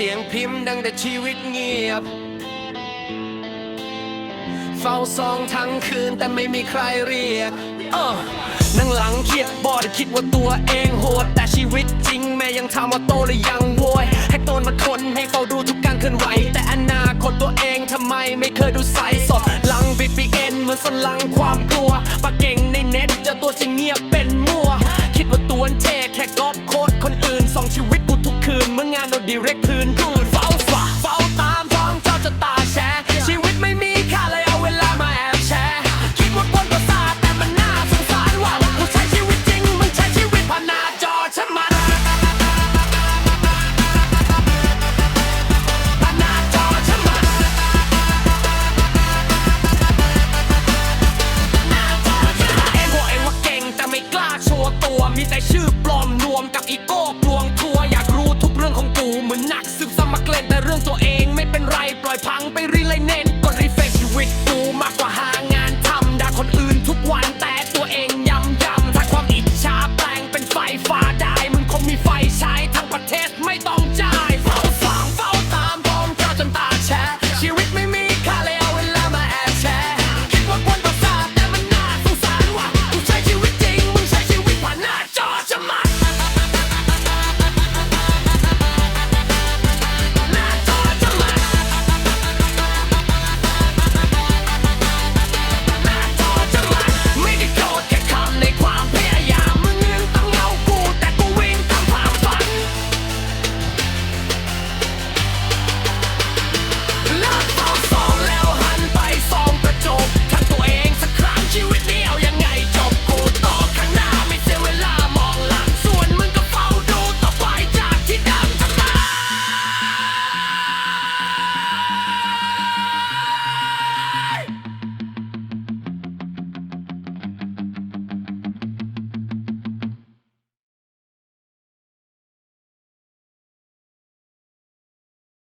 เสียงพิมพ์ดังแต่ชีวิตเงียบ เฝ้าซองทั้งคืนแต่ไม่มีใครเรียกเออนั่งหลังเครียดบอดคิดว่าตัวเองโหด แต่ชีวิตจริงแม่ยังทำว่าโตหรือยังโวยให้ตนมาทนให้เฝ้าดูทุกการเคลื่อนไหว แต่อนาคตตัวเองทำไมไม่เคยดูใสสดหลังบิดบีเอ็นเหมือนสลังความกลัวปากเก่งในเน็ตเจะตัวจริงเงียบเป็น คืนเมื่องานโดนดีเรกพื้นพูดเฝ้าฝ่าเฝ้าตามท้องเจ้าจะตาแชร์ชีวิตไม่มีค่าเลยเอาเวลามาแอบแชร์คิดว่าคนประสาทแต่มันน่าสงสารว่ากูใช้ชีวิตจริงมึงใช้ชีวิตผ่านหน้าจอฉันมันผ่านหน้าจอฉันมันหน้าจอฉันมันเองบอกเองว่าเก่งแต่ไม่กล้าโชว์ตัวมีแต่ชื่อปลอมนวมกับอีโก้กลวง เรื่องของกูเหมือนหนักซึมซับมาเกล่นแต่เรื่องตัวเองไม่เป็นไรปล่อยพังไปรีเลยเน้น